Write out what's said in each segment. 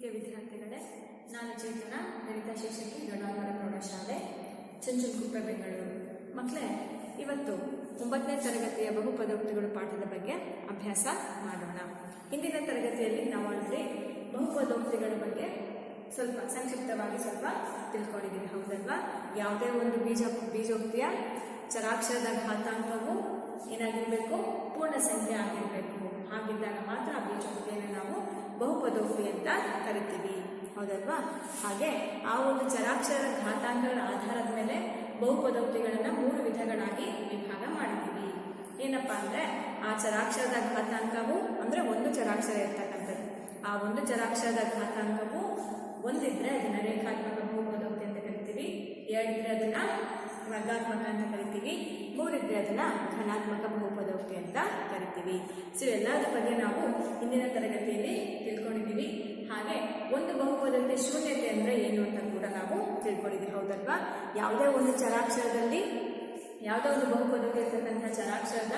ಪ್ರೀತಿಯ ವಿದ್ಯಾರ್ಥಿಗಳೇ, ನಾನು ಚೇತನ ಗಣಿತ ಶಿಕ್ಷಕಿ ಗಣಾವರ ಪ್ರೌಢಶಾಲೆ ಚುಂಚನಕುಪ್ಪೆ ಬೆಂಗಳೂರು ಮಕ್ಕಳೇ ಇವತ್ತು ಒಂಬತ್ತನೇ ತರಗತಿಯ ಬಹುಪದೋಕ್ತಿಗಳು ಪಾಠದ ಬಗ್ಗೆ ಅಭ್ಯಾಸ ಮಾಡೋಣ. ಹಿಂದಿನ ತರಗತಿಯಲ್ಲಿ ನಾವು ಅಲ್ಲಿ ಬಹುಪದೋಕ್ತಿಗಳ ಬಗ್ಗೆ ಸ್ವಲ್ಪ ಸಂಕ್ಷಿಪ್ತವಾಗಿ ಸ್ವಲ್ಪ ತಿಳ್ಕೊಂಡಿದ್ದೀವಿ, ಹೌದಲ್ವಾ? ಯಾವುದೇ ಒಂದು ಬೀಜ, ಬೀಜೋಕ್ತಿಯ ಚರಾಕ್ಷರದ ಘಾತಾಂಕವು ಏನಾಗಿರಬೇಕು? ಪೂರ್ಣ ಸಂಖ್ಯೆ ಆಗಿರಬೇಕು. ಹಾಗಿದ್ದಾಗ ಮಾತ್ರ ಆ ಬೀಜೋಕ್ತಿಯನ್ನು ನಾವು ಬಹುಪದೋಕ್ತಿ ಅಂತ ಕರಿತೀವಿ. ಹೌದಲ್ವಾ? ಹಾಗೆ ಆ ಒಂದು ಚರಾಕ್ಷರ ಘಾತಾಂಕಗಳ ಆಧಾರದ ಮೇಲೆ ಬಹುಪದೋಕ್ತಿಗಳನ್ನು ಮೂರು ವಿಧಗಳಾಗಿ ವಿಭಾಗ ಮಾಡಿದ್ದೀವಿ. ಏನಪ್ಪಾ ಅಂದ್ರೆ ಆ ಚರಾಕ್ಷರದ ಘಾತಾಂಕವು ಅಂದ್ರೆ ಒಂದು ಚರಾಕ್ಷರ ಇರ್ತಕ್ಕಂಥದ್ದು. ಆ ಒಂದು ಚರಾಕ್ಷರದ ಘಾತಾಂಕವು ಒಂದಿದ್ರೆ ಅದನ್ನ ರೇಖಾತ್ಮಕ ಬಹುಪದೋಕ್ತಿ ಅಂತ ಕರಿತೀವಿ. ಎರಡಿದ್ರೆ ಅದನ್ನ ವರ್ಗಾತ್ಮಕ ಅಂತ ಕರಿತೀವಿ. ಮೂರಿದ್ರೆ ಅದನ್ನ ಘನಾತ್ಮಕ ಬಹುಪದೋಕ್ತಿ ಅಂತ ಕರಿತೀವಿ. ಸೊ ಎಲ್ಲದರ ಬಗ್ಗೆ ನಾವು ಹಿಂದಿನ ತರಗತಿಯಲ್ಲಿ ತಿಳ್ಕೊಂಡಿದ್ದೀವಿ. ಹಾಗೆ ಒಂದು ಬಹುಪದಕ್ಕೆ ಶೂನ್ಯತೆ ಅಂದರೆ ಏನು ಅಂತ ಕೂಡ ನಾವು ತಿಳ್ಕೊಂಡಿದ್ದೀವಿ. ಹೌದಲ್ವಾ? ಯಾವುದೇ ಒಂದು ಚರಾಕ್ಷರದಲ್ಲಿ, ಯಾವುದೇ ಒಂದು ಬಹುಪದಕ್ಕೆ ಇರ್ತಕ್ಕಂಥ ಚರಾಕ್ಷರದ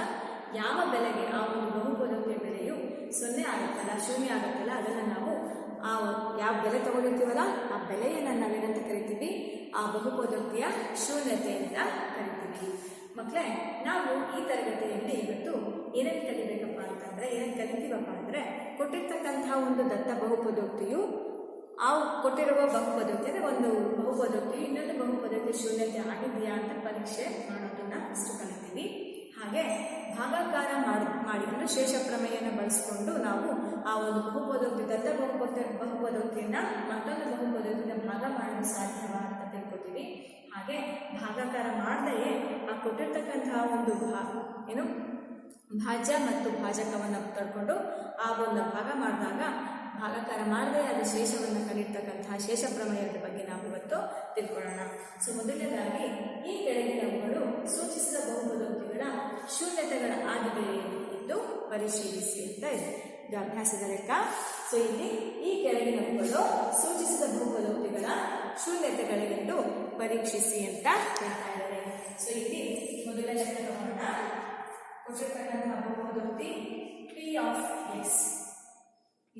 ಯಾವ ಬೆಲೆಗೆ ಆ ಒಂದು ಬಹುಪದಕ್ಕೆ ಬೆಲೆಯು ಸೊನ್ನೆ ಆಗುತ್ತಲ್ಲ, ಶೂನ್ಯ ಆಗುತ್ತಲ್ಲ, ಅದನ್ನು ನಾವು ಆ ಯಾವ ಬೆಲೆ ತಗೊಂಡಿರ್ತೀವಲ್ಲ, ಆ ಬೆಲೆಯನ್ನು ನಾವೇನಂತ ಕರಿತೀವಿ? ಆ ಬಹುಪದೋಕ್ತಿಯ ಶೂನ್ಯತೆ ಅಂತ ಕರಿತೀವಿ. ಮಕ್ಕಳೇ ನಾವು ಈ ತರಗತಿಯಲ್ಲಿ ಇವತ್ತು ಏನೇನು ಕಲಿಬೇಕಪ್ಪ ಅಂತಂದ್ರೆ, ಏನೇನು ಕಲಿತೀವಪ್ಪ ಅಂದ್ರೆ ಕೊಟ್ಟಿರ್ತಕ್ಕಂತಹ ಒಂದು ದತ್ತ ಬಹುಪದೋಕ್ತಿಯು, ಆ ಕೊಟ್ಟಿರುವ ಬಹುಪದೋಕ್ತಿ ಅಂದ್ರೆ ಒಂದು ಬಹುಪದೋಕ್ತಿ, ಇನ್ನೊಂದು ಬಹುಪದೋಕ್ತಿ ಶೂನ್ಯತೆ ಆಗಿದೆಯಾ ಅಂತ ಪರೀಕ್ಷೆ ಮಾಡೋದನ್ನ ಅಷ್ಟು ಕಲಿತೀವಿ. ಹಾಗೆ ಭಾಗಾಕಾರ ಮಾಡಿ ಮಾಡಿ ಅಂದ್ರೆ ಶೇಷ ಪ್ರಮೇಯನ ಬಳಸಿಕೊಂಡು ನಾವು ಆ ಒಂದು ಬಹುಪದೋಕ್ತಿ, ದತ್ತ ಬಹುಪದ ಬಹುಪದೋಕ್ತಿಯನ್ನ ಮತ್ತೊಂದು ಬಹುಪದೋಕ್ತಿನ ಭಾಗ ಮಾಡಲು ಸಾಧ್ಯವ ಅಂತ ತಿಳ್ಕೊತೀವಿ. ಹಾಗೆ ಭಾಗಾಕಾರ ಮಾಡದೆಯೇ ಆ ಕೊಟ್ಟಿರ್ತಕ್ಕಂತಹ ಒಂದು ಭಾ, ಏನು? ಭಾಜ್ಯ ಮತ್ತು ಭಾಜಕವನ್ನು ತಡ್ಕೊಂಡು ಆ ಒಂದು ಭಾಗ ಮಾಡಿದಾಗ ಭಾಗಾಕಾರ ಮಾಡದೆ ಅದು ಶೇಷವನ್ನು ಕಲಿರ್ತಕ್ಕಂತಹ ಶೇಷ ಪ್ರಮೇಯದ ಬಗ್ಗೆ ನಾವು ಇವತ್ತು ತಿಳ್ಕೊಳ್ಳೋಣ. ಸೊ ಮೊದಲನೇದಾಗಿ ಈ ಕೆಳಗಿನವುಗಳು ಸೂಚಿಸಿದ ಬಹುಪದೋಕ್ತಿಗಳ ಶೂನ್ಯತೆಗಳ ಆಗಿದೆ ಎಂದು ಪರಿಶೀಲಿಸಿ ಅಂತ ಇದೆ. ಇದು ಅಭ್ಯಾಸದ ಲೆಕ್ಕ. ಸೊ ಇಲ್ಲಿ ಈ ಕೆಳಗಿನವುಗಳು ಸೂಚಿಸಿದ ಬಹುಪದೋಕ್ತಿಗಳ ಶೂನ್ಯತೆಗಳೆಂದು ಪರೀಕ್ಷಿಸಿ ಅಂತ ಹೇಳ್ತಾ ಇದ್ದಾರೆ. ಸೊ ಇಲ್ಲಿ ಮೊದಲ ಲೆಕ್ಕ ಬಹುಪದೋಕ್ತಿ P of X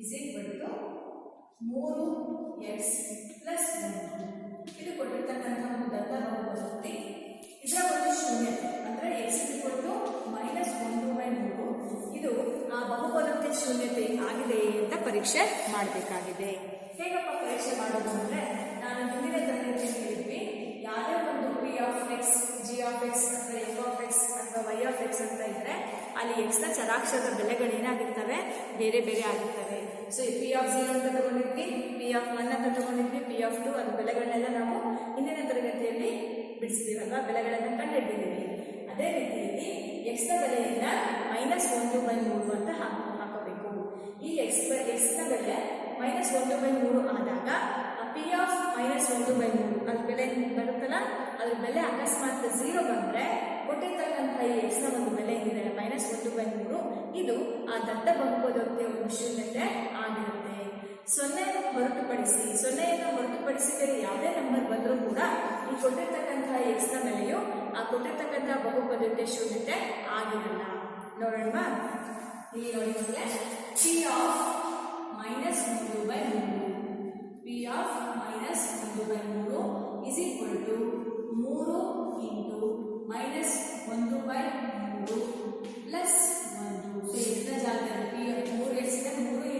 is equal to ಮೂರು ಎಕ್ಸ್ ಪ್ಲಸ್ ಇದು ಕೊಟ್ಟಿರ್ತಕ್ಕಂತಹ ಒಂದು ದತ್ತ ಬಹುಪದೋಕ್ತಿ. ಇದರ ಒಂದು ಶೂನ್ಯತೆ, ಅಂದ್ರೆ ಎಕ್ಸ್ ಈಕ್ವಲ್ ಟು ಮೈನಸ್ ಒಂದು ಬೈ ಮೂರು. ಇದು ಆ ಬಹುಪದೋಕ್ತಿ ಶೂನ್ಯತೆ ಆಗಿದೆ ಅಂತ ಪರೀಕ್ಷೆ ಮಾಡಬೇಕಾಗಿದೆ. ಹೇಗಪ್ಪ ಪರೀಕ್ಷೆ ಮಾಡೋದು ಅಂದ್ರೆ ನಾನು ಹಿಂದಿನ ತರಗತಿಯಲ್ಲಿ ಹೇಳಿದ್ವಿ, ಯಾವುದೇ ಒಂದು P of X G of X ಅಥವಾ ಎಫ್ ಆಫ್ ಎಕ್ಸ್ ಅಥವಾ ವೈ ಆಫ್ ಎಕ್ಸ್ ಅಂತ ಇದ್ರೆ, ಅಲ್ಲಿ ಎಕ್ಸ್ನ ಚರಾಕ್ಷರದ ಬೆಲೆಗಳು ಏನಾಗಿರ್ತವೆ? ಬೇರೆ ಬೇರೆ ಆಗಿರ್ತವೆ. ಸೊ ಪಿ ಆಫ್ ಜೀರೋ ಅಂತ ತಗೊಂಡಿದ್ವಿ ಪಿ ಆಫ್ ಒನ್ ಅಂತ ತಗೊಂಡಿದ್ವಿ ಪಿ ಆಫ್ ಟು ಅದು ಬೆಲೆಗಳನ್ನೆಲ್ಲ ನಾವು ಹಿಂದಿನ ತರಗತಿಯಲ್ಲಿ ಬಿಡಿಸಿದೀವಲ್ವಾ? ಬೆಲೆಗಳನ್ನು ಕಂಡುಹಿಡಿದಿದ್ದೀವಿ. ಅದೇ ರೀತಿಯಲ್ಲಿ ಎಕ್ಸ್ನ ಬೆಲೆಯಿಂದ ಮೈನಸ್ ಒಂದು ಬೈ ಮೂರು ಅಂತ ಹಾಕಿ ಹಾಕೋಬೇಕು. ಈ ಎಕ್ಸ್ ಎಕ್ಸ್ನ ಬೆಲೆ ಮೈನಸ್ ಒಂದು ಬೈ ಮೂರು ಆದಾಗ ಪಿ ಆಫ್ ಮೈನಸ್ ಒಂದು ಬೈ ಮೂರು ಅದ್ರ ಬೆಲೆ ಬರುತ್ತಲ್ಲ? ಅದ್ರ ಬೆಲೆ ಅಕಸ್ಮಾತ್ ಝೀರೋ ಬಂದರೆ ಕೊಟ್ಟಿರ್ತಕ್ಕಂಥ ಈ ಎಕ್ಸ್ನ ಒಂದು ಬೆಲೆ ಏನಿದೆ? ಮೈನಸ್ ಒಂದು ಬೈ ಮೂರು. ಇದು ಆ ದತ್ತ ಬಹುಪದೋಕ್ತಿಯ ಒಂದು ಶೂನ್ಯತೆ ಆಗಿರುತ್ತೆ. ಸೊನ್ನೆ ಹೊರತುಪಡಿಸಿ ಸೊನ್ನೆಯನ್ನು ಹೊರತುಪಡಿಸಿ ಬೇರೆ ಯಾವುದೇ ನಂಬರ್ ಬಂದರೂ ಕೂಡ ಈ ಕೊಟ್ಟಿರ್ತಕ್ಕಂಥ ಎಕ್ಸ್ನ ಬೆಲೆಯು ಆ ಕೊಟ್ಟಿರ್ತಕ್ಕಂಥ ಬಹುಪದೋಕ್ತಿಯ ಶೂನ್ಯತೆ ಆಗಿರಲ್ಲ. ನೋಡೋಣ ಇಲ್ಲಿ ನೋಡಿ ಪಿ ಆಫ್ ಮೈನಸ್ ಮೂರು ಬೈ ಮೂರು. ಪಿ ಆಫ್ ಮೈನಸ್ ಒಂದು ಬೈ ಮೂರು ಇಸ್ ಈಕ್ವಲ್ ಟು ಮೂರು ಇಂಟು ಮೈನಸ್ ಒಂದು ಬೈ ಮೂರು ಪ್ಲಸ್ ಒಂದು. ಸೊ ಎಕ್ಸ್ನ ಜಾಗದಲ್ಲಿ ಪಿ ಮೂರು ಎಕ್ಸ್ ಮೂರು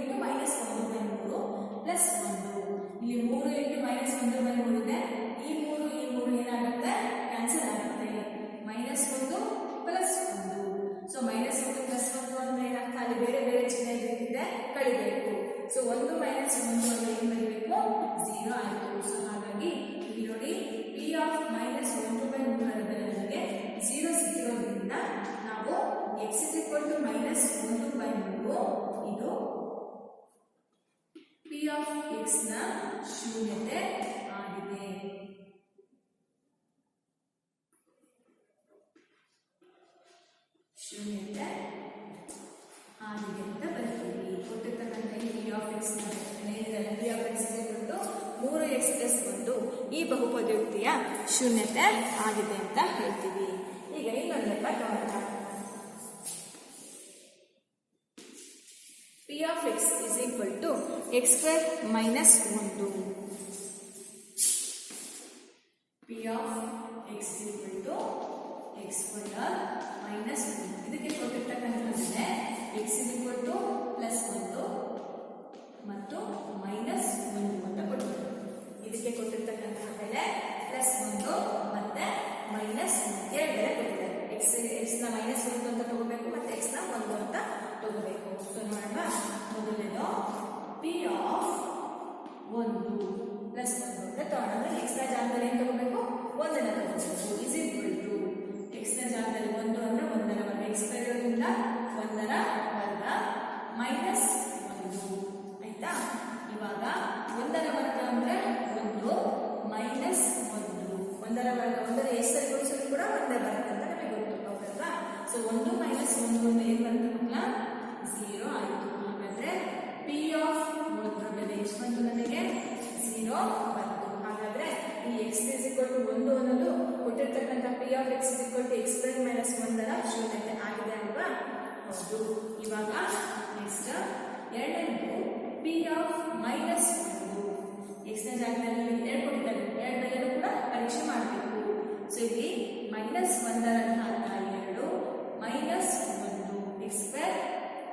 ಬಹುಪದೋಕ್ತಿಯ ಶೂನ್ಯತೆ ಆಗಿದೆ ಅಂತ ಹೇಳ್ತೀವಿ. ಈಗ ಇನ್ನೊಂದು ಲೆಕ್ಕ ತಗೊಳ್ಳೋಣ P of X is equal to X square minus ಒಂದು. P of X equal to X square minus ಒಂದು. ಇದಕ್ಕೆ ಕೊಟ್ಟಿರ್ತಕ್ಕಂಥದ್ದೇ ಎಕ್ಸ್ ಈಕ್ವಲ್ ಟು ಪ್ಲಸ್ ಒಂದು. ಮೈನಸ್ ಎರಡು ಬೆಲೆ ಕೊಟ್ಟಿದ್ದಾರೆ ಎಕ್ಸ್ ಎಕ್ಸ್ನ ಮೈನಸ್ ಒಂದು ಅಂತ ತಗೋಬೇಕು ಮತ್ತೆ ಎಕ್ಸ್ನ ಒಂದು ಅಂತ ತಗೋಬೇಕು. ಸೊ ನೋಡೋಣ ಮೊದಲನೇದು ಪಿ ಆಫ್ ಒಂದು ಪ್ಲಸ್ ಒಂದು. ಅಂತ ತಗೊಂಡ್ರೆ ಎಕ್ಸ್ನ ಜಾಗದಲ್ಲಿ ಏನು ತಗೋಬೇಕು? ಒಂದರ ಎರಡು ಮೈನಸ್ ಒಂದು ಎಕ್ಸ್ ಸ್ಕ್ವೇರ್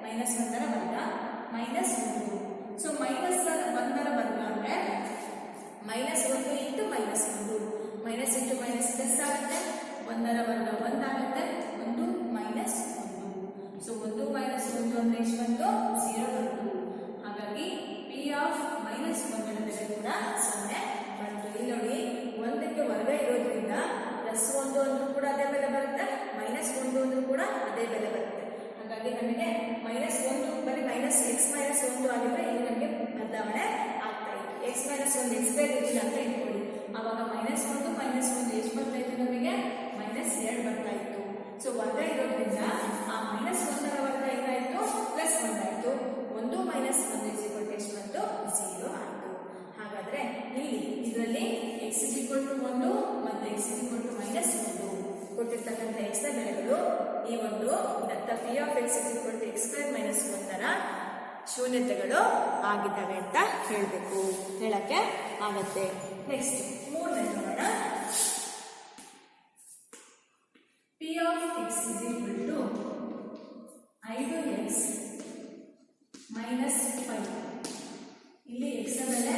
ಮೈನಸ್ ಒಂದರ ವರ್ಗ ಮೈನಸ್ ಒಂದು. ಸೊ ಮೈನಸ್ ಒಂದರ ವರ್ಗ ಅಂದ್ರೆ ಮೈನಸ್ ಒಂದು ಇಂಟು ಮೈನಸ್ ಒಂದು. ಮೈನಸ್ ಇಂಟು ಮೈನಸ್ ಪ್ಲಸ್ ಆಗುತ್ತೆ, ಒಂದರ ವರ್ಗ ಒಂದಾಗುತ್ತೆ ಒಂದು ಮೈನಸ್ ಒಂದು. ಸೊ ಒಂದು ಮೈನಸ್ ಒಂದು ಅಂದ್ರೆ ಎಷ್ಟು ಬಂತು? ಝೀರೋ ಬಂತು. ಹಾಗಾಗಿ ಪಿ ಆಫ್ ಮೈನಸ್ ಒಂದರ ಬೆಲೆ ಕೂಡ ಸೊನ್ನೆ ಬಂತು. ಇಲ್ಲಿ ನೋಡಿ, ಒಂದಕ್ಕೆ ವರ್ಗ ಇರೋದ್ರಿಂದ ಪ್ಲಸ್ ಒಂದು ಅಂದ್ರೂ ಕೂಡ ಅದೇ ಬೆಲೆ ಬರುತ್ತೆ ಮೈನಸ್ ಒಂದು ಅಂದ್ರೂ ಕೂಡ ಅದೇ ಬೆಲೆ ಬರುತ್ತೆ. ಹಾಗಾಗಿ ನಮಗೆ ಮೈನಸ್ ಒಂದು ಬರೀ ಮೈನಸ್ ಎಕ್ಸ್ ಮೈನಸ್ ಒಂದು ಆಗಿದ್ರೆ ಇಲ್ಲಿ ನಮಗೆ ಬದಲಾವಣೆ ಆಗ್ತಾ ಇತ್ತು ಎಕ್ಸ್ ಮೈನಸ್ ಒಂದು ಎಕ್ಸ್ ಬೇರೆ ಅಂತ ಇಟ್ಕೊಳ್ಳಿ. ಆವಾಗ ಮೈನಸ್ ಒಂದು ಮೈನಸ್ ಒಂದು ಎಷ್ಟು ಬರ್ತಾ ಇತ್ತು ನಮಗೆ? ಮೈನಸ್ ಎರಡು ಬರ್ತಾ ಇತ್ತು. ಸೊ ಒಂದೇ ಇರೋದ್ರಿಂದ ಆ ಆಗತ್ತೆ. ನೆಕ್ಸ್ಟ್ ಮೂರನೇ ನೋಡೋಣ. P of X is equal to ಐದು ಎಕ್ಸ್ ಮೈನಸ್ ಫೈವ್ ಇಲ್ಲಿ ಎಕ್ಸ್ ಬೆಲೆ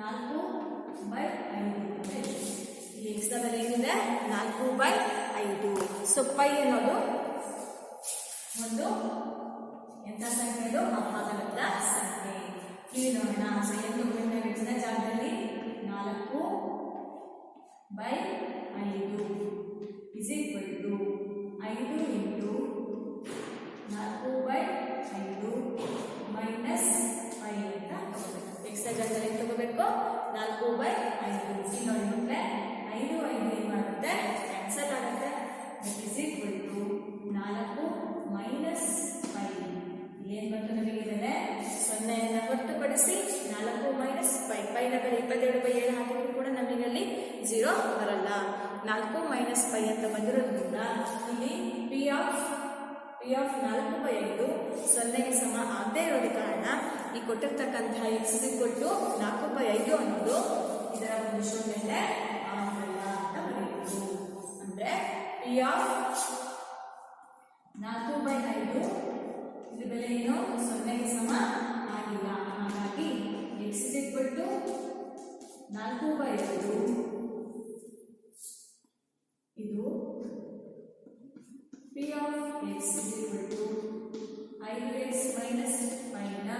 ನಾಲ್ಕು ಬೈ ಐದು ಇಲ್ಲಿ ಎಕ್ಸ್ ಬೆಲೆ ಏನಿದೆ? ನಾಲ್ಕು ಬೈ ಐದು. ಸೊ ಪೈ ಅನ್ನೋದು ಒಂದು ಎಂಥ ಸಂಖ್ಯೆ ಇದು? ಅಭಾಗಲಬ್ಧ ಸಂಖ್ಯೆ. ಇಲ್ಲಿ ನೋಡೋಣ ಸೊ ಏನು ತಗೊಂಡ್ರೆ ಎಕ್ಸ್ನ ಜಾಗದಲ್ಲಿ ನಾಲ್ಕು ಬೈ ಐದು ಇಸ್ ಈಕ್ವಲ್ ಟು ಐದು ನಾಲ್ಕು ಬೈ ಐದು ಮೈನಸ್ ಫೈ ಅಂತ ಎಕ್ಸ್ಟ್ರಾ ಜಾಗದಲ್ಲಿ ತಗೋಬೇಕು ನಾಲ್ಕು ಬೈ ಐದು ಇಲ್ಲಿ ನೋಡಿ ಮಕ್ಕಳೇ ಐದು ಐದು ಏನು ಮಾಡುತ್ತೆ ಕ್ಯಾನ್ಸಲ್ ಆಗುತ್ತೆ ಇಸ್ ಈಕ್ವಲ್ ಟು ನಾಲ್ಕು ಮೈನಸ್ ಫೈ ಏನು ಬಂತು ನಮಗೆ ಸೊನ್ನೆಯನ್ನ ಹೊರತುಪಡಿಸಿ ನಾಲ್ಕು ಮೈನಸ್ ಫೈವ್ ಪೈ ನಂಬರ್ ಇಪ್ಪತ್ತೆರಡು ಬೈ ಏಳು ಹಾಕಿದ್ರು ಕೂಡ ನಮಗಲ್ಲಿ ಝೀರೋ ಬರಲ್ಲ. ನಾಲ್ಕು ಮೈನಸ್ ಫೈ ಅಂತ ಬಂದಿರೋದ್ರಿಂದ ಇಲ್ಲಿ ಪಿ ಆಫ್ ಪಿ ಆಫ್ ನಾಲ್ಕು ಬೈ ಐದು ಸೊನ್ನೆಗೆ ಸಮ ಆಗದೇ ಇರೋದ ಕಾರಣ ಈ ಕೊಟ್ಟಿರ್ತಕ್ಕಂತಹ ಎಕ್ಸ್ ಕೊಟ್ಟು ನಾಲ್ಕು ಬೈ ಐದು ಅನ್ನೋದು ಇದರ ಒಂದು ಶೂನ್ಯತೆ ಆಗಲ್ಲ ಅಂತ ಬರೀಬೇಕು. ಅಂದ್ರೆ ಪಿ ಆಫ್ ನಾಲ್ಕು ಬೈ ಐದು ಇದು ಬೆಲೆ ಏನು ಸೊನ್ನೆಗೆ ಸಮ ಆಗಿಲ್ಲ. ಹಾಗಾಗಿ ಎಕ್ಸ್ ಇಸ್ ಈಕ್ವಲ್ ಟು ನಾಲ್ಕು ಬೈ ಐದು ಇದು P of X is equal to ಐದು ಎಕ್ಸ್ ಮೈನಸ್ ಫೈನ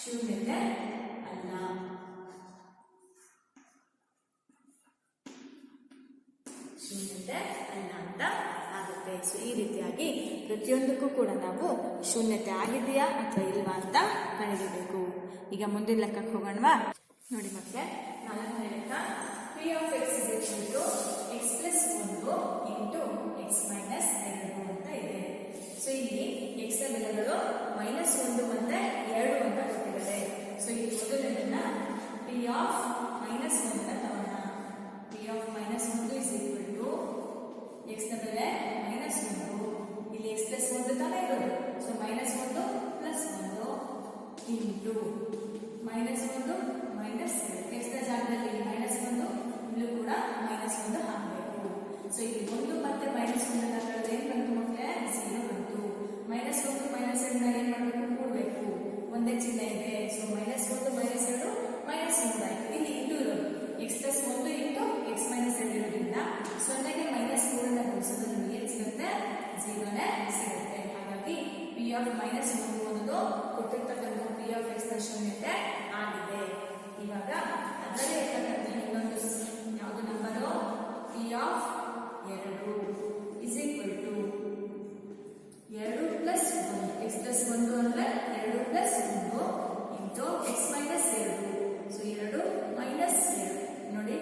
ಶೂನ್ಯತೆ ಅಲ್ಲ. ಶೂನ್ಯತೆ ಅಲ್ಲ ಅಂತ ಸೊ ಈ ರೀತಿಯಾಗಿ ಪ್ರತಿಯೊಂದಕ್ಕೂ ಕೂಡ ನಾವು ಶೂನ್ಯತೆ ಆಗಿದೆಯಾ ಅಥವಾ ಇಲ್ವಾ ಅಂತ ಕಂಡುಹಿಡಬೇಕು. ಈಗ ಮುಂದಿನ ಲೆಕ್ಕಕ್ಕೆ ಹೋಗೋಣವಾ? ನೋಡಿ ಮತ್ತೆ, ನಾಲ್ಕನೇ ಲೆಕ್ಕ P of X X plus ಒಂದು ಎಕ್ಸ್ ಮೈನಸ್ ಎರಡು ಅಂತ ಇದೆ. ಸೊ ಇಲ್ಲಿ ಎಕ್ಸ್ನ ಬೆಲೆಗಳು ಮೈನಸ್ ಒಂದು ಮತ್ತೆ ಎರಡು ಅಂತ ಸೊ ಈ ಪಿ ಆಫ್ ಮೈನಸ್ ಒಂದನ್ನ ಪಿ ಆಫ್ ಮೈನಸ್ ಒಂದು ಇಸ್ ಈಕ್ವಲ್ ಟು ಎಕ್ಸ್ನ ಬೆಲೆ ಒಂದು ಸೊ ಮೈನಸ್ ಒಂದು ಒಂದು ಇಂಟು ಮೈನಸ್ ಒಂದು ಎಕ್ಸ್ನ ಜಾಗದಲ್ಲಿ ಮೈನಸ್ ಒಂದು, ಇಲ್ಲೂ ಕೂಡ ಮೈನಸ್ ಒಂದು ಹಾಕಬೇಕು. ಸೊ ಇಲ್ಲಿ ಒಂದು ಮತ್ತೆ ಮೈನಸ್ ಒಂದು ಕಳೆದ್ರೆ ಏನು ಬಂತು ಮಕ್ಕಳೇ? ಝೀರೋ ಬಂತು. ಮೈನಸ್ ಒಂದು ಮೈನಸ್ ಎರಡನ್ನ ಏನು ಮಾಡಬೇಕು? ಕೂಡಬೇಕು. ಒಂದೇ ಚಿಹ್ನೆ ಇದೆ. ಸೊ ಮೈನಸ್ ಒಂದು ಮೈನಸ್ ಎರಡು ಮೈನಸ್ ಮೂರು ಆಯ್ತು. ಇಲ್ಲಿ ಇದು ಇರೋದು. ಎಕ್ಸ್ ಪ್ಲಸ್ ಒಂದು ಇಂಟು ಎಕ್ಸ್ ಮೈನಸ್ ಎರಡು ಇರೋದ್ರಿಂದ ಸೊನ್ನೆಗೆ ಮೈನಸ್ ಮೂರನ್ನ ಗುಣಿಸೋದು ನಿಮಗೆ ಸಿಗುತ್ತೆ? ಝೀರೋನೇ ಸಿಗುತ್ತೆ. ಹಾಗಾಗಿ ಪಿ ಆಫ್ ಮೈನಸ್ ಮೂರು ಕೊಟ್ಟಿರ್ತಕ್ಕಂಥ ಪಿ ಆಫ್ ಎಕ್ಸ್ನ ಶೂನ್ಯತೆ ಆಗಿದೆ ಇವಾಗ ಅದರಲ್ಲಿ ಇರ್ತಕ್ಕಂಥ ಇನ್ನೊಂದು ಯಾವುದು ನಂಬರು ಪಿ ಆಫ್ ಎರಡು ಇಸ್ ಈಕ್ವಲ್ ಟು ಎರಡು ಪ್ಲಸ್ ಒಂದು ಎಕ್ಸ್ ಪ್ಲಸ್ ಒಂದು ಅಂದ್ರೆ ಎರಡು ಪ್ಲಸ್ ಒಂದು ಇಂಟು ಎಕ್ಸ್ ಮೈನಸ್ ಎರಡು. ಸೊ ಎರಡು ಮೈನಸ್ ಎರಡು. ನೋಡಿ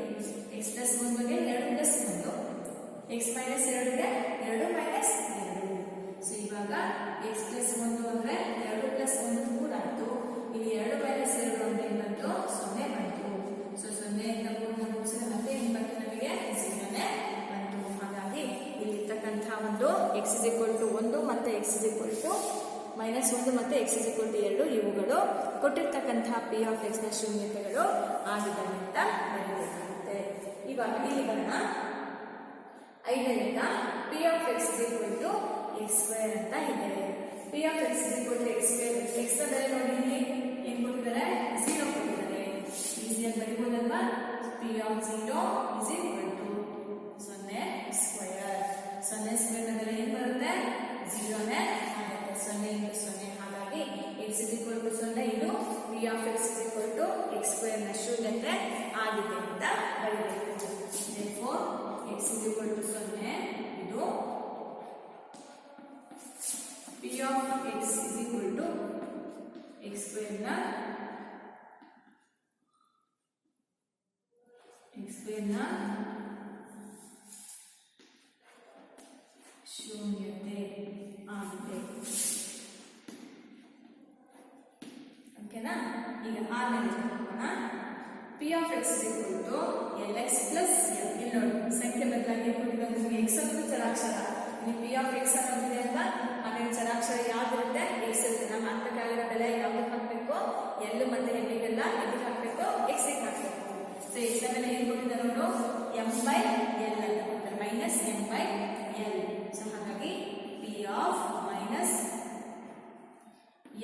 ಎಕ್ಸ್ ಪ್ಲಸ್ ಒಂದುಗೆ ಎರಡು ಪ್ಲಸ್ ಒಂದು. ಎಕ್ಸ್ ಮೈನಸ್ ಎರಡುಗೆ ಎರಡು ಮೈನಸ್ ಎರಡು. ಸೊ ಇವಾಗ ಎಕ್ಸ್ ಪ್ಲಸ್ ಒಂದು ಅಂದ್ರೆ ಎರಡು ಪ್ಲಸ್ ಒಂದು ಆಯ್ತು ಇಲ್ಲಿ ಎರಡು ಮೈನಸ್ ಎರಡು ಅಂದ್ರೆ ಏನ್ ಬಂತು. ಸೊನ್ನೆ ಬಂತು ಸೊ ಸೊನ್ನೆಯಿಂದ ಮೂರನ್ನ ಮುಗಿಸಿದ್ರೆ ಮತ್ತೆ ಏನ್ ಬಂತು ನಮಗೆ? ಸೊನ್ನೆ ಬಂತು. ಹಾಗಾಗಿ ಇಲ್ಲಿರ್ತಕ್ಕಂಥ ಒಂದು ಎಕ್ಸ್ ಇಸ್ ಈಕ್ವಲ್ ಟು ಒಂದು ಮತ್ತೆ X is equal to minus ಒಂದು ಮತ್ತೆ ಎಕ್ಸ್ ಇಸ್ ಈಕ್ವಲ್ ಟು ಎರಡು ಇವುಗಳು ಕೊಟ್ಟಿರ್ತಕ್ಕಂತಹ ಪಿ ಆಫ್ ಎಕ್ಸ್ನ ಶೂನ್ಯತೆಗಳು ಆಗಿದ್ದಾವೆ ಅಂತ ಬರೀಬೇಕಾಗುತ್ತೆ ಇವಾಗ ಇಲ್ಲಿ ಬರೋಣ. ಐದರಿಂದ P of X is equal to X square ಅಂತ ಇದೆ. P of X is equal to X square ಎಕ್ಸ್ನ ಬೆಲೆ ನೋಡಿ ಇಲ್ಲಿ ಏನ್ ಕೊಟ್ಟಿದ್ದಾರೆ? ಝೀರೋ ಕೊಟ್ಟಿದ್ದಾರೆ. ಈಸಿಯಾಗಿ ಬರಿಬೋದಲ್ವಾ P of zero is equal to ಸೊನ್ನೆ ಸ್ಕ್ವೇರ್ ಸೊನ್ನೆ ಸ್ಕ್ವೇರ್ನ ಬೆಲೆ ಏನ್ ಬರುತ್ತೆ? ಝೀರೋನೇ ಆಗುತ್ತೆ. ಸೊನ್ನೆ ಇಂಟು ಸೊನ್ನೆ, ಹಾಗಾಗಿ ಎಕ್ಸ್ ಇಸ್ ಈಕ್ವಲ್ ಟು ಸೊನ್ನೆ ಇದು p of x is equal to x ಸ್ಕ್ವೇರ್ನ ಶೂನ್ಯತೆ ಆಗಿದೆ ಅಂತ ಬರೀಬೇಕು. Therefore, x is equal to ಸೊನ್ನೆ ಇದು p of x is equal to x square na x square ನ ಶೂನ್ಯತೆ ಆಗಿದೆ. ಓಕೆನಾ ಈಗ ಆಮೇಲೆ ಹೋಗೋಣ p of x equal to l x plus ಇಲ್ಲಿ ನೋಡಿ, ಸಂಖ್ಯೆ ಬದಲಾಗಿ ನಿಮಗೆ ಎಕ್ಸ್ ಚರಾಕ್ಷರ. ಇಲ್ಲಿ ಪಿ ಆಫ್ ಎಕ್ಸ್ ಅನ್ನೋದಿದೆ ಅಲ್ವಾ ಆಮೇಲೆ ಚರಾಕ್ಷರ ಯಾವ್ದಿರುತ್ತೆ ಎಕ್ಸ್ ಇರುತ್ತೆ ನಾವು ಹಾಕ್ಬೇಕಾಗಿರೋ ಬೆಲೆ ಯಾವ್ದಕ್ಕೆ ಹಾಕಬೇಕು ಎಲ್ ಮತ್ತೆ ಎಲ್ಲಿಗೆಲ್ಲ ಎಲ್ಲಿಗೆ ಹಾಕಬೇಕು ಎಕ್ಸಿಗೆ ಹಾಕಬೇಕು. ಸೊ ಎಕ್ಸ್ ಬೆಲೆ ಏನು ಕೊಟ್ಟಿದ್ದಾರೆ ಅವರು ಎಂ ಬೈ ಎಲ್ ಅಂತ ಕೊಟ್ಟಿದ್ದಾರೆ. Minus m by l so ಹಾಗಾಗಿ ಪಿ ಆಫ್ ಮೈನಸ್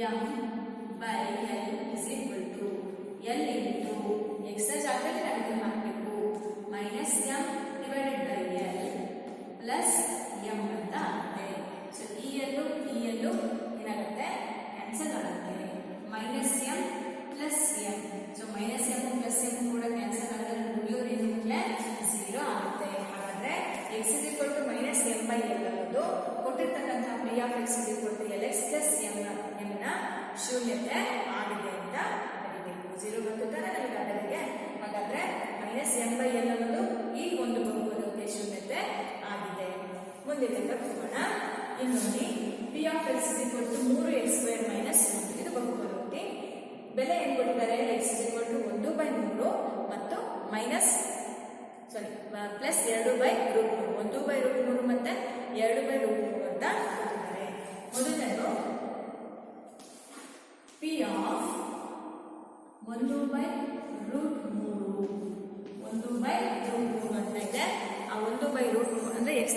ಎಂ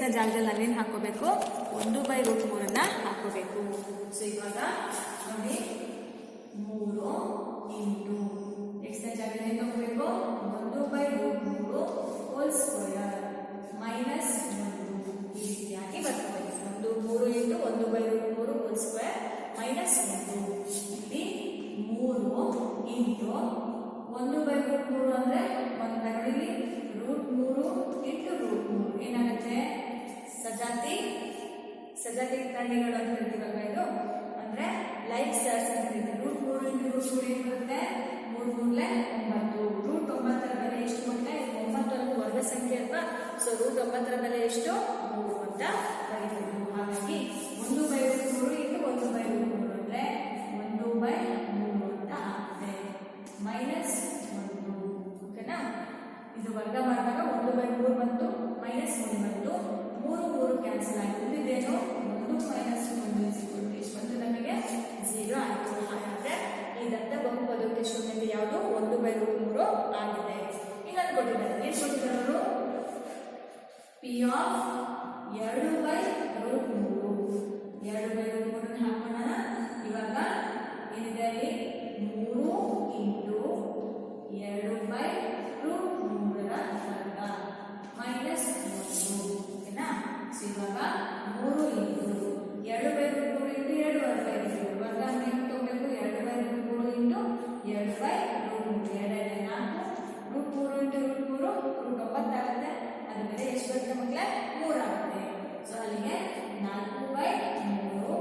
ನ ಜಾಗದಲ್ಲಿ ನಾವೇನು ಹಾಕೋಬೇಕು? ಒಂದು ಬೈ ರೂಟ್ ಮೂರನ್ನ ಹಾಕೋಬೇಕು. ಸೊ ಇವಾಗ ನೋಡಿ, ಮೂರು ಎಂಟು ಎಕ್ಸ್ನ ಜಾಗದಲ್ಲಿ ಏನು ಹಾಕೋಬೇಕು ಒಂದು ಬೈ ರೂಟ್ ಮೂರು ಹೋಲ್ ಸ್ಕ್ವೇರ್ ಮೈನಸ್ ಒಂದು ಈ ರೀತಿಯಾಗಿ ಬರ್ತದೆ. ಒಂದು ಮೂರು ಎಂಟು ಒಂದು ಬೈ ರೂಟ್ ಮೂರು ಹೋಲ್ ಸ್ಕ್ವೇರ್ ಮೈನಸ್ ಒಂದು. ಇಲ್ಲಿ ಮೂರು ಇಂಟು ಒಂದು ಬೈ ರೂಟ್ ಮೂರು ಅಂದರೆ ಒಂದು ನೋಡಿ ರೂಟ್ ಮೂರು ಸಜಾತಿ ಸಜಾತಿ ಪ್ರಾಣಿಗಳು ಅಂತ ಹೇಳ್ತೀವಲ್ವ ಇದು? ಅಂದ್ರೆ ಲೈಫ್ ಸ್ಟಾರ್ಸ್ ಅಂತ ಇದೆ ರೂಟ್ ಮೂರು ಇಂಟು ರೂಟ್ ಮೂರು ಏನು ಬರುತ್ತೆ? ಮೂರು ಮೂರಲೆ ಒಂಬತ್ತು. ರೂಟ್ ಒಂಬತ್ತರ ಬೆಲೆ ಎಷ್ಟು ಮತ್ತೆ ಒಂಬತ್ತು ವರ್ಗ ಸಂಖ್ಯೆ ಅಲ್ವಾ? ಸೊ ರೂಟ್ ಒಂಬತ್ತರ ಬೆಲೆ ಎಷ್ಟು? ಮೂರು ಅಂತ ಬರೀಬೇಕು ಹಾಗಾಗಿ ಒಂದು ಬೈ ಮೂರು ಇಂಟು ಒಂದು ಬೈ ಮೂರು ಅಂದ್ರೆ ಒಂದು ಬೈ ಮೂರು ಅಂತ ಆಗುತ್ತೆ. ಮೈನಸ್ ಒಂದು. ಓಕೆನಾ ಇದು ವರ್ಗ ಮಾಡಿದಾಗ ಒಂದು ಬೈ ಮೂರು ಬಂತು ಮೈನಸ್ ಒಂದು ಬಂತು ಮೂರು ಮೂರು ಕ್ಯಾನ್ಸಲ್ ಆಗಿ ಇದೇನು ಒಂದು ಮೈನಸ್ ಒಂದು ಎಷ್ಟು ನಮಗೆ? ಝೀರೋ ಆಯಿತು. ಹಾಗಾದ್ರೆ ಈ ದತ್ತ ಬಹುಪದಕ್ಕೆ ಶೂನ್ಯತೆ ಯಾವುದು? ಒಂದು ಬೈ ರೂಟ್ ಮೂರು ಆಗಿದೆ. ಇನ್ನೊಂದು ಕೊಟ್ಟಿದ್ದಾರೆ ಏನು ಕೊಟ್ಟಿದ್ದಾರೆ ಪಿ ಆಫ್ ಎರಡು ಬೈ ರೂಟ್ ಮೂರು. ಎರಡು ಬೈ ರೂಟ್ ಮೂರನ್ನು ಹಾಕೋಣ. ಇವಾಗ ಏನಿದೆ ಅಲ್ಲಿ? ಮೂರು ಇಂಟು ಎರಡು ಬೈ ರೂಟ್ ಮೂರರ ವರ್ಗ ಮೈನಸ್ ಮೂರು. ಓಕೆನಾ ಸೊ ಮೂರು ಇಂಟು ಎರಡು ಬೈ ಮೂರು ಇಂಟು ಎರಡು ವರ್ಗ ಇದೆ ವರ್ಗ ಏನು ತಗೋಬೇಕು ಎರಡು ಬೈ ಮೂರು ಇಂಟು ಎರಡು ಬೈ ರೂಟ್ ಮೂರು. ಎರಡೆರಡು ನಾಲ್ಕು ಮೂರು ಇಂಟು ಮೂರು ಮೇಲೆ ಎಷ್ಟು ಮಕ್ಕಳೇ? ಸೊ ಅಲ್ಲಿಗೆ ನಾಲ್ಕು ಬೈ ಮೂರು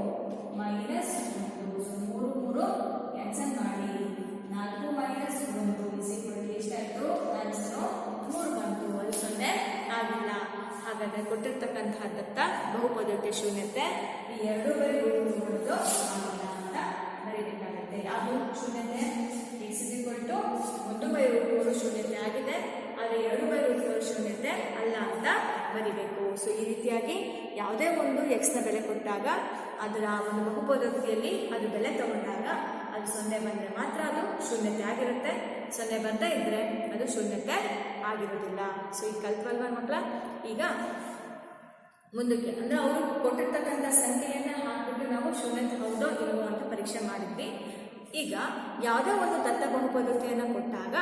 ಮೈನಸ್ ಒಂದು. ಸೊ ಮೂರು ಮೂರು ಕ್ಯಾನ್ಸಲ್ ಮಾಡಿ. ನಾಲ್ಕು ಮೈನಸ್ ಒಂದು ಇಸ್ ಈಕ್ವಲ್ ಆನ್ಸರು ಮೂರು ಬಂತು. ಅದು ಸೊನ್ನೆ ಆಗಿಲ್ಲ. ಹಾಗಾದ್ರೆ ಕೊಟ್ಟಿರ್ತಕ್ಕಂತಹ ದತ್ತ ಬಹುಪದೋಕ್ತಿ ಶೂನ್ಯತೆ ಈ ಎರಡು ಬೈ ರೂಟ್ ಮೂರದ್ದು ಆಗಿಲ್ಲ ಅಂತ ಬರೀಬೇಕಾಗುತ್ತೆ. ಯಾವುದು? ಶೂನ್ಯತೆ. ಟು ಒಂದು ಬೈ ಮೂರು ಶೂನ್ಯತೆ ಆಗಿದೆ. ಆದರೆ ಎರಡು ಬೈ ಮೂರು ಶೂನ್ಯತೆ ಅಲ್ಲ ಅಂತ ಬರಿಬೇಕು. ಸೊ ಈ ರೀತಿಯಾಗಿ ಯಾವುದೇ ಒಂದು ಎಕ್ಸ್ನ ಬೆಲೆ ಕೊಟ್ಟಾಗ ಅದರ ಒಂದು ಬಹುಪದೋಕ್ತಿಯಲ್ಲಿ ಅದು ಬೆಲೆ ತಗೊಂಡಾಗ ಅದು ಸೊನ್ನೆ ಬಂದರೆ ಮಾತ್ರ ಅದು ಶೂನ್ಯತೆ ಆಗಿರುತ್ತೆ. ಸೊನ್ನೆ ಬರ್ತಾ ಇದ್ದರೆ ಅದು ಶೂನ್ಯತೆ ಆಗಿರೋದಿಲ್ಲ ಸೊ ಈಗ ಕಲ್ಪಲ್ವ ಮಕ್ಕಳ ಈಗ ಮುಂದಕ್ಕೆ. ಅಂದ್ರೆ ಅವರು ಕೊಟ್ಟಿರ್ತಕ್ಕಂಥ ಸಂಖ್ಯೆಯನ್ನ ಹಾಕ್ಬಿಟ್ಟು ನಾವು ಶೂನ್ಯತೆ ಹೌದೋ ಇಲ್ಲವೋ ಅಂತ ಪರೀಕ್ಷೆ ಮಾಡಿದ್ವಿ. ಈಗ ಯಾವುದೇ ಒಂದು ದತ್ತ ಬಹುಪದೋಕ್ತಿಯನ್ನು ಕೊಟ್ಟಾಗ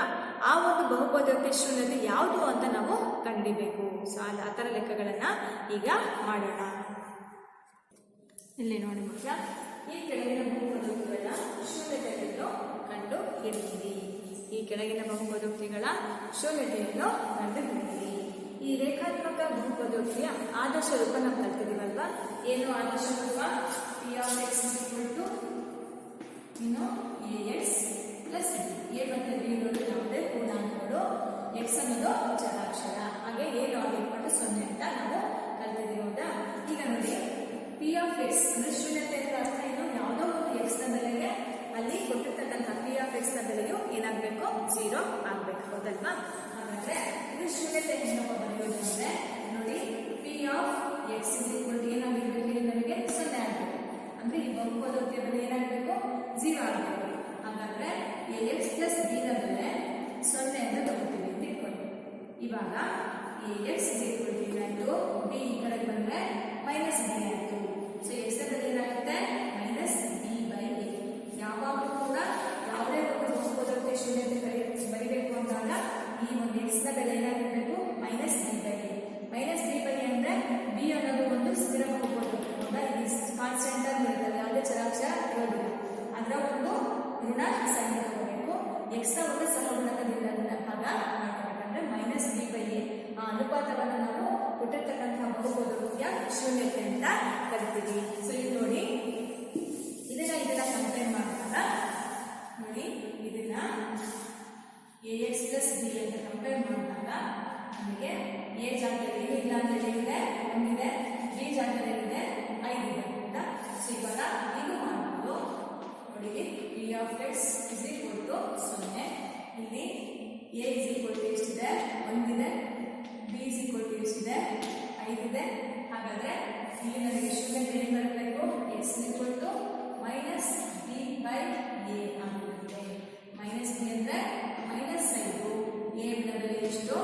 ಆ ಒಂದು ಬಹುಪದೋಕ್ತಿ ಶೂನ್ಯತೆ ಯಾವುದು ಅಂತ ನಾವು ಕಂಡಿಬೇಕು. ಸೊ ಆ ಆ ಥರ ಲೆಕ್ಕಗಳನ್ನು ಈಗ ಮಾಡೋಣ. ಇಲ್ಲಿ ನೋಡಿ ಮಕ್ಕಳ ಈ ಕೆಳಗಿನ ಬಹುಪದೋಕ್ತಿಗಳ ಬಹುಪದೋಕ್ತಿಗಳ ಶೂನ್ಯತೆಯನ್ನು ಕಂಡು ಹಿಡಿಯಿರಿ ಈ ರೇಖಾತ್ಮಕ ಬಹುಪದೋಕ್ತಿಯ ಆದರ್ಶ ರೂಪ ನಾವು ಕಲ್ತಿದ್ದೀವಲ್ವಾ? ಏನು ಆದರ್ಶ ರೂಪ? ಪಿ ಆಫ್ ಎಕ್ಸ್ ಇಕ್ವಲ್ಟು ಇನ್ನು ಎ ಎಕ್ಸ್ ಪ್ಲಸ್ ಎ ಮತ್ತು ಬಿ ಇರೋದು ಯಾವುದೇ ಪೂರ್ಣಾಂಕಗಳು. ಎಕ್ಸ್ ಅನ್ನೋದು ಚರಾಕ್ಷರ. ಹಾಗೆ ಎ ಲಾಗ್ ಇಟ್ಕೊಂಡು ಸೊನ್ನೆ ಅಂತ ನಾವು ಕಲ್ತಿದ್ದೀವಿ, ಹೌದಾ? ಈಗ ನೋಡಿ ಪಿ ಆಫ್ ಎಕ್ಸ್ ಅಂದ್ರೆ ಶೂನ್ಯತೆ ಅಂತ ಅರ್ಥ ಏನು? ಯಾವುದೋ ಒಂದು ಎಕ್ಸ್ನ ಬೆಲೆಗೆ ಅಲ್ಲಿ ಕೊಟ್ಟಿರ್ತಕ್ಕಂಥ ಪಿ ಆಫ್ ಎಕ್ಸ್ನ ಬೆಲೆಯು ಏನಾಗಬೇಕು? ಝೀರೋ ಆಗ್ಬೇಕು. ಹೌದಲ್ವಾ ಹಾಗಾದ್ರೆ ಇದು ಶೂನ್ಯತೆ ಹೆಂಗಪ್ಪ ಬರೆಯೋದು ನೋಡಿ p of x is equal to ಏನಾಗಿರ್ಬೇಕು ಇಲ್ಲಿ ನಮಗೆ? ಸೊನ್ನೆ ಆಗಬೇಕು. ಅಂದ್ರೆ ಈ ಬಹುಪದೋಕ್ತಿಯ ಬೆಲೆ ಏನಾಗಬೇಕು? ಝೀರೋ ಆಗಬೇಕು. ಹಾಗಾದ್ರೆ ಎ ಎಕ್ಸ್ ಪ್ಲಸ್ ಬಿ ನ ಬೆಲೆ ಸೊನ್ನೆ ಅಂತ ತಗೋತೀವಿ. ಅಂತ ಇಟ್ಕೊಳ್ಳಿ ಇವಾಗ a x is equal to ಏನಾಯ್ತು? ಬಿ ಈ ಕಡೆ ಬಂದ್ರೆ ಮೈನಸ್ ಬಿ ಆಯ್ತು. ಸೊ ಎಕ್ಸ್ ಬೆಲೆ ಏನಾಗುತ್ತೆ? ಮೈನಸ್ ಬಿ ಬೈ ಯಾವುದೇ ಒಂದು ಬಹುಪದೋಕ್ತಿಯ ಅಂತ ಬರಿ, ಬರಿಬೇಕು ಅಂದಾಗ ಈ ಒಂದು ಎಕ್ಸ್ನ ಬೆಲೆ ಏನಾಗಿರ್ಬೇಕು? Minus b by minus b by ಅಂದ್ರೆ ಬಿ ಅನ್ನೋದು ಒಂದು ಸ್ಥಿರ ಬಹುಪದೋಕ್ತಿ ಹೌದಾ ಕಾನ್ಸ್ಟೆಂಟ್ ಆಗಿ ಇರುತ್ತದೆ ಯಾವುದೇ ಚರಾಕ್ಷರ ಇರೋದಿಲ್ಲ. ಅದರ ಒಂದು ಋಣ ಸಂಖ್ಯೆ ತಗೋಬೇಕು ಎಕ್ಸ್ನ ಒಂದು ಸಹಗುಣಕದಿಂದ ಭಾಗ ಮಾಡ್ಬೇಕಂದ್ರೆ ಮೈನಸ್ ಬಿ ಬೈ ಎ ಆ ಅನುಪಾತವನ್ನು ನಾವು ಕೊಟ್ಟಿರ್ತಕ್ಕಂತಹ ಬಹುಪದೋಕ್ತಿಯ ಶೂನ್ಯತೆ ಅಂತ ಕರಿತೀವಿ. ಸೊ ಇಲ್ಲಿ ನೋಡಿ. ಇದನ್ನ ಇದನ್ನ ಕಂಪೇರ್ ಮಾಡಿದಾಗ ನೋಡಿ ಇದನ್ನ ಎ ಎಕ್ಸ್ ಪ್ಲಸ್ ಬಿ ಅಂತ ಕಂಪೇರ್ ಮಾಡಿದಾಗ ನಮಗೆ ಎ ಜಾಗದಲ್ಲಿ ಇಲ್ಲ ಅಂತ ಏನಿದೆ ಒಂದಿದೆ ಬಿ ಜಾಗದಲ್ಲಿ ಏನಿದೆ ಐದಿದೆ ಅಂತ ಸೊ ಇವಾಗ ಇದು ಮಾಡ್ಬೋದು. ನೋಡಿ p of x is equal to ಸೊನ್ನೆ. ಇಲ್ಲಿ ಎ ಇಸ್ ಈಕ್ವಲ್ ಟು ಎಷ್ಟಿದೆ? ಒಂದಿದೆ. ಬಿ ಇಸ್ ಈಕ್ವಲ್ ಟು ಎಷ್ಟಿದೆ? ಐದಿದೆ. ಹಾಗಾದ್ರೆ ಇಲ್ಲಿ ನನಗೆ ಶೂನ್ಯ ಏನು ಬರಬೇಕು. X equal to minus b by a ಆಗಿರುತ್ತೆ ಮೈನಸ್ ಬಿ ಅಂದ್ರೆ ಮೈನಸ್ ಐದು. ಎ ಬಿಡದಲ್ಲಿ ಎಷ್ಟು?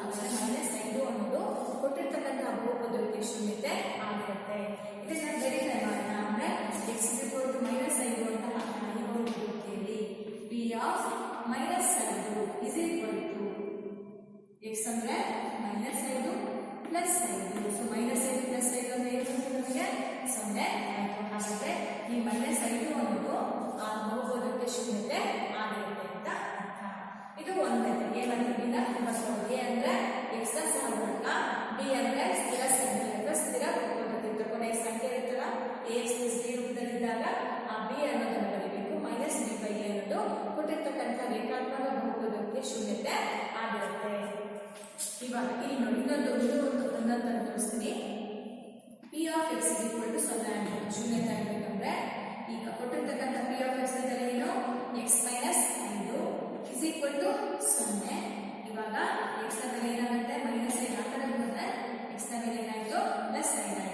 ಹಾಗಾದ್ರೆ ಮೈನಸ್ ಐದು ಅನ್ನೋದು ಕೊಟ್ಟಿರ್ತಕ್ಕಂತಹ ಬಹುಪದೋಕ್ತಿ ಶೂನ್ಯತೆ ಆಗಿರುತ್ತೆ. ಇದನ್ನ ವೆರಿಫೈ ಮಾಡೋಣ. ಅಂದ್ರೆ ಎಕ್ಸ್ ಈಕ್ವಲ್ ಟು ಮೈನಸ್ ಐದು ಅಂತ ಬಹುಪದೋಕ್ತಿಯಲ್ಲಿ ಪಿ ಆಫ್ ಮೈನಸ್ ಐದು ಇಸ್ ಈಕ್ವಲ್ ಟು ಎಕ್ಸ್ ಅಂದ್ರೆ ಮೈನಸ್ ಐದು ಪ್ಲಸ್ ಐದು. ರೇಖಾತ್ಮಕ ಬಹುಪದೋಕ್ತಿ ಶೂನ್ಯತೆ ಆಗಿರುತ್ತೆ ಇವಾಗ ಇಲ್ಲಿ ನೋಡಿ, ಇನ್ನೊಂದು ಇದು ಒಂದು ತೋರಿಸ್ತೀನಿ. P of x equal to ಸೊನ್ನೆ ಆಗಿರುತ್ತೆ ಶೂನ್ಯತೆ ಈಗ ಕೊಟ್ಟಿರ್ತಕ್ಕಂಥ ಪಿ ಆಫ್ ಎಕ್ಸ್ ಅಂದರೆ ಏನು? ಎಕ್ಸ್ ಮೈನಸ್ ಐದು ಇಸ್ ಈಕ್ವಲ್ ಟು ಸೊನ್ನೆ. ಇವಾಗ ಎಕ್ಸ್ನ ಏನಾಗುತ್ತೆ? ಮೈನಸ್ ಐದು ಆ ಥರ ಬಂದ್ರೆ ಎಕ್ಸ್ನ ಏನಾಯಿತು? ಪ್ಲಸ್ ಐದು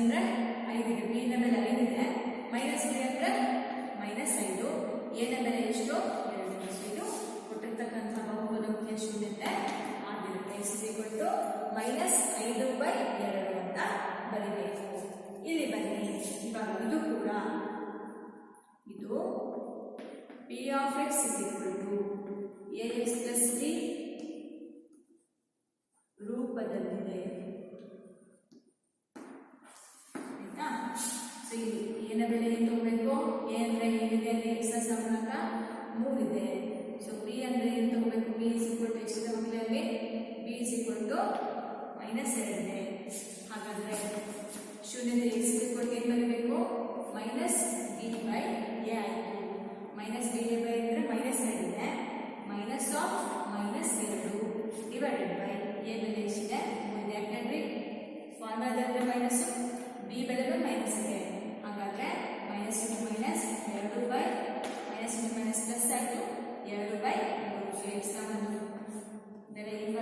ಅಂದ್ರೆ ಐದಿದೆ ಬಿ ನ ಬೆಲೆ ಐದಿದೆ ಮೈನಸ್ ಬಿ ಅಂದ್ರೆ ಮೈನಸ್ ಐದು. ಎ ನ ಬೆಲೆ ಎಷ್ಟು? ಎರಡು ಸೊ ಇದು ಕೊಟ್ಟಿರ್ತಕ್ಕಂಥ ಬಹುಪದೋಕ್ತಿಯ ಶೂನ್ಯತೆ ಆಗಿರುತ್ತೆ. ಎಕ್ಸ್ ಈಕ್ವಲ್ ಟು ಮೈನಸ್ ಐದು ಬೈ ಎರಡು ಅಂತ ಬರಿಬೇಕು. ಇಲ್ಲಿ ಬನ್ನಿ. ಇವಾಗ ಇದು ಕೂಡ ಇದು p of x is equal to a x plus b ರೂಪದಲ್ಲಿದೆ ಆಯ್ತಾ ಸೊ ಇಲ್ಲಿ ಏನ ಬೆಲೆ ಏನು ತಗೋಬೇಕು? ಎ ಅಂದ್ರೆ ಏನಿದೆ ಅಲ್ಲಿ? ಎಕ್ಸ್ನ ಸಮೂಹಕ ಮೂರಿದೆ. ಸೊ ಬಿ ಅಂದ್ರೆ ಏನು ತಗೋಬೇಕು? ಬಿ ಇಸ್ ಈಕ್ವಲ್ ಟು ಮಕ್ಕಳೇ ಅಲ್ಲಿ. B is equal to minus ಎರಡಿದೆ ಹಾಗಾದ್ರೆ ಶೂನ್ಯದಲ್ಲಿ ಎಕ್ಸ್ ಈಕ್ವಲ್ ಟು ಏನು ಬರಬೇಕು? ಮೈನಸ್ ಬಿ ಬೈ ಎ ಆಯಿತು. ಮೈನಸ್ ಬಿ ಎ ಬೈ ಅಂದರೆ ಮೈನಸ್ ಎರಡಿದೆ ಮೈನಸ್ ಆಫ್ ಮೈನಸ್ ಎರಡು. ಡಿವೈಡೆಡ್ ಬೈ ಎ ಬೆಲೆ ಎಷ್ಟಿದೆ? ಮೂರಿದೆ ಫಾರ್ಮಲ್ ಅಂದರೆ ಮೈನಸ್ ಬಿ ಬೆಲೆಗೂ ಮೈನಸ್ ಇದೆ ಹಾಗಾದ್ರೆ ಮೈನಸ್ ಇಂಟು ಮೈನಸ್ ಎರಡು by minus into minus plus ಆಯಿತು ಎರಡು ಬೈ ಮೂರು. ಸೊ ಎಕ್ಸ್ ಒಂದು ಬೆಲೆ ಏನು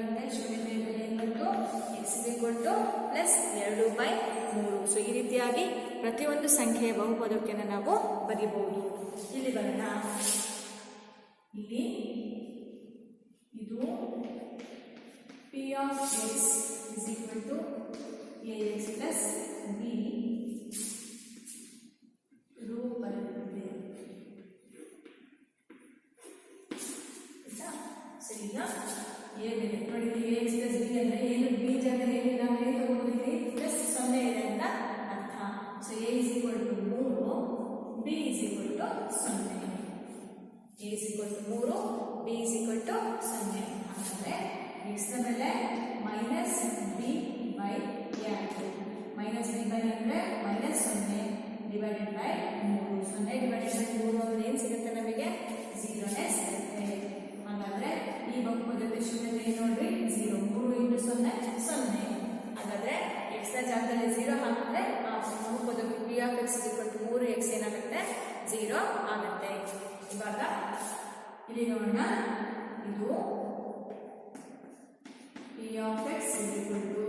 ಎಕ್ಸ್ ಕೊಟ್ಟು ಪ್ಲಸ್ ಎರಡು ಬೈ ಮೂರು. ಸೊ ಈ ರೀತಿಯಾಗಿ ಪ್ರತಿಯೊಂದು ಸಂಖ್ಯೆಯ ಬಹುಪದೋಕ್ತಿಯನ್ನು ನಾವು ಬರೀಬಹುದು. ಇಲ್ಲಿ ಬರೋಣ. ಇಲ್ಲಿ ಇದು p of x is equal to a x plus b ರೂಪದಲ್ಲಿದೆ ಆಯ್ತಾ ಸೊ ಈಗ ಎ ಬೆಲೆ ನೋಡಿ ಇಲ್ಲಿ ಎಕ್ಸ್ ಪ್ಲಸ್ ಬಿ ಅಂದರೆ ಏನು ಬಿ ಜಾಗದಲ್ಲಿ ಏನಿಲ್ಲ ನಾವು ಏನು ತಗೊಂಡಿದ್ದೀವಿ ಪ್ಲಸ್ ಸೊನ್ನೆ ಇದೆ ಅಂತ ಅರ್ಥ so a is equal to ಮೂರು ಬಿ ಇಸ್ ಈಕ್ವಲ್ ಟು ಸೊನ್ನೆ ಎ ಇಸ್ ಈಕ್ವಲ್ ಟು ಮೂರು ಬಿ ಇಸ್ ಈಕ್ವಲ್ ಟು ಸೊನ್ನೆ ಹಾಗಾದರೆ ಎಕ್ಸ್ನ ಬೆಲೆ ಮೈನಸ್ ಬಿ ಬೈ ಎ ಆಯಿತು ಮೈನಸ್ ಬಿ ಬೈ ಅಂದರೆ ಮೈನಸ್ ಸೊನ್ನೆ ಡಿವೈಡೆಡ್ ಬೈ ಮೂರು ಸೊನ್ನೆ ಡಿವೈಡೆಡ್ ಬೈ ಮೂರು ಅಂದ್ರೆ ಏನು ಸಿಗುತ್ತೆ ನಮಗೆ? ಝೀರೋನೇ ಸಿಗುತ್ತೆ. ಹಾಗಾದ್ರೆ ಈ ಬಹುಪದಕ್ಕೆ ಶೂನ್ಯತೆ ನೋಡ್ರಿ? ಝೀರೋ ಮೂರು ಇಂಟು ಸೊನ್ನೆ ಸೊನ್ನೆ. ಹಾಗಾದ್ರೆ ಎಕ್ಸ್ನ ಜಾಗದಲ್ಲಿ ಝೀರೋ ಹಾಕಿದ್ರೆ ಆ ಬಹುಪದ ಪಿ ಆಫ್ ಎಕ್ಸ್ ಟು ಮೂರು ಎಕ್ಸ್ ಏನಾಗುತ್ತೆ? ಝೀರೋ ಆಗುತ್ತೆ. ಇವಾಗ ಇಲ್ಲಿ ನೋಡೋಣ. ಇದು ಪಿ ಆಫ್ ಎಕ್ಸ್ ಟು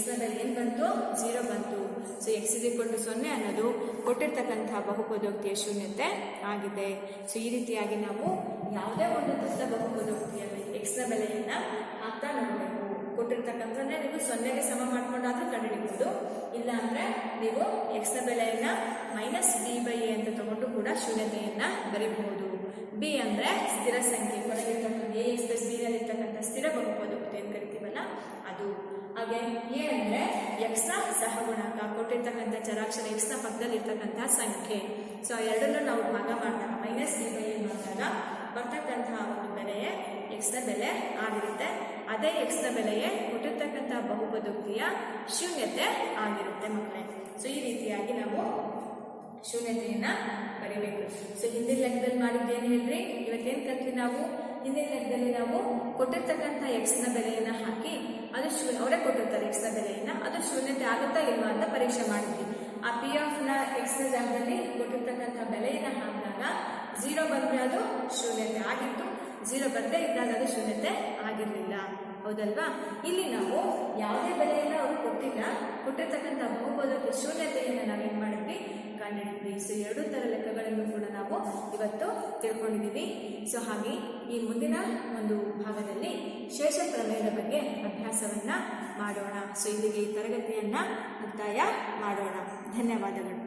ಇಲ್ಲಿ ಎಕ್ಸ್ನ ಬೆಲೆ ಏನು ಬಂತು? ಜೀರೋ ಬಂತು. ಸೊ ಎಕ್ಸ್ ಟು ಸೊನ್ನೆ ಅನ್ನೋದು ಕೊಟ್ಟಿರ್ತಕ್ಕಂತಹ ಬಹುಪದೋಕ್ತಿಯ ಶೂನ್ಯತೆ ಆಗಿದೆ. ಸೊ ಈ ರೀತಿಯಾಗಿ ನಾವು ಯಾವುದೇ ಒಂದು ದೊಡ್ಡ ಬಹುಪದೋಕ್ತಿಯಲ್ಲಿ ಎಕ್ಸ್ ಬೆಲೆಯನ್ನು ಹಾಕ್ತಾ ನೋಡಬೇಕು. ಕೊಟ್ಟಿರ್ತಕ್ಕಂಥ ನೀವು ಸೊನ್ನೆಗೆ ಸಮ ಮಾಡ್ಕೊಂಡಾದ್ರೂ ಕಂಡುಹಿಡಿಬಹುದು ಇಲ್ಲ ಅಂದ್ರೆ ನೀವು ಎಕ್ಸ್ ಬೆಲೆಯನ್ನು ಮೈನಸ್ ಬಿ ಬೈ ಎ ಅಂತ ತಗೊಂಡು ಕೂಡ ಶೂನ್ಯತೆಯನ್ನು ಬರೀಬಹುದು. ಬಿ ಅಂದ್ರೆ ಸ್ಥಿರ ಸಂಖ್ಯೆ. ಒಳಗಿರ್ತಕ್ಕಂಥ ಎ ಎಕ್ಸ್ ಪ್ಲಸ್ ಬಿ ನಲ್ಲಿರ್ತಕ್ಕಂಥ ಸ್ಥಿರ ಬಹುಪದೋಕ್ತಿ ಅಂತ ಕರಿತೀವಲ್ಲ, ಅದು. ಹಾಗೆ ಎ ಅಂದ್ರೆ ಎಕ್ಸ್ನ ಸಹಗುಣಕ ಕೊಟ್ಟಿರ್ತಕ್ಕಂಥ ಚರಾಕ್ಷರ ಎಕ್ಸ್ನ ಪಕ್ಕದಲ್ಲಿ ಇರ್ತಕ್ಕಂಥ ಸಂಖ್ಯೆ ಸೊ ಎರಡನ್ನೂ ನಾವು ಭಾಗ ಮಾಡಿದಾಗ ಮೈನಸ್ ಸಿ ಬೈ ಎ ಮಾಡಿದಾಗ ಬರ್ತಕ್ಕಂತಹ ಒಂದು ಬೆಲೆಯೇ ಎಕ್ಸ್ನ ಬೆಲೆ ಆಗಿರುತ್ತೆ. ಅದೇ ಎಕ್ಸ್ನ ಬೆಲೆಯೇ ಕೊಟ್ಟಿರ್ತಕ್ಕಂಥ ಬಹುಪದೋಕ್ತಿಯ ಶೂನ್ಯತೆ ಆಗಿರುತ್ತೆ ಮಕ್ಕಳೇ. ಸೊ ಈ ರೀತಿಯಾಗಿ ನಾವು ಶೂನ್ಯತೆಯನ್ನ ಬರೀಬೇಕು. ಸೊ ಹಿಂದಿನ ಲೆಕ್ಕದಲ್ಲಿ ಮಾಡಿದ್ದೇನೆ ಹೇಳ್ರಿ? ಇವತ್ತೇನು ಕಲ್ತ್ವಿ ನಾವು? ಹಿಂದಿನ ಲೆಕ್ಕದಲ್ಲಿ ನಾವು ಕೊಟ್ಟಿರ್ತಕ್ಕಂಥ ಎಕ್ಸ್ನ ಬೆಲೆಯನ್ನ ಹಾಕಿ ಅದು ಶೂನ್ಯ ಅವರೇ ಕೊಟ್ಟಿರ್ತಾರೆ ಎಕ್ಸ್ನ ಬೆಲೆಯನ್ನ, ಅದು ಶೂನ್ಯತೆ ಆಗುತ್ತಾ ಇಲ್ವಾ ಅಂತ ಪರೀಕ್ಷೆ ಮಾಡಿದ್ವಿ. ಆ ಪಿ ನ ಎಕ್ಸ್ನ ಜಾಗದಲ್ಲಿ ಕೊಟ್ಟಿರ್ತಕ್ಕಂಥ ಬೆಲೆಯನ್ನ ಹಾಕಿದಾಗ ಝೀರೋ ಬಂದರೆ ಅದು ಶೂನ್ಯತೆ ಆಗಿತ್ತು ಝೀರೋ ಬಂದ್ರೆ ಇದ್ದಾಗ ಅದು ಶೂನ್ಯತೆ ಆಗಿರಲಿಲ್ಲ. ಹೌದಲ್ವಾ? ಇಲ್ಲಿ ನಾವು ಯಾವುದೇ ಬೆಲೆಯನ್ನು ಅವರು ಕೊಟ್ಟಿಲ್ಲ, ಕೊಟ್ಟಿರ್ತಕ್ಕಂಥ ಬಹುಪದಕ್ಕೆ ಶೂನ್ಯತೆಯನ್ನು ನಾವೇನು ಕಂಡುಹಿಡಿದ್ವಿ ಸೊ ಎರಡೂ ಥರ ಲೆಕ್ಕಗಳನ್ನು ಕೂಡ ನಾವು ಇವತ್ತು ತಿಳ್ಕೊಂಡಿದ್ದೀವಿ. ಸೊ ಹಾಗೆ ಈ ಮುಂದಿನ ಒಂದು ಭಾಗದಲ್ಲಿ ಶೇಷ ಪ್ರಮೇಯದ ಬಗ್ಗೆ ಅಭ್ಯಾಸವನ್ನು ಮಾಡೋಣ. ಸೊ ಇಲ್ಲಿಗೆ ಈ ತರಗತಿಯನ್ನ ಮುಕ್ತಾಯ ಮಾಡೋಣ. ಧನ್ಯವಾದಗಳು.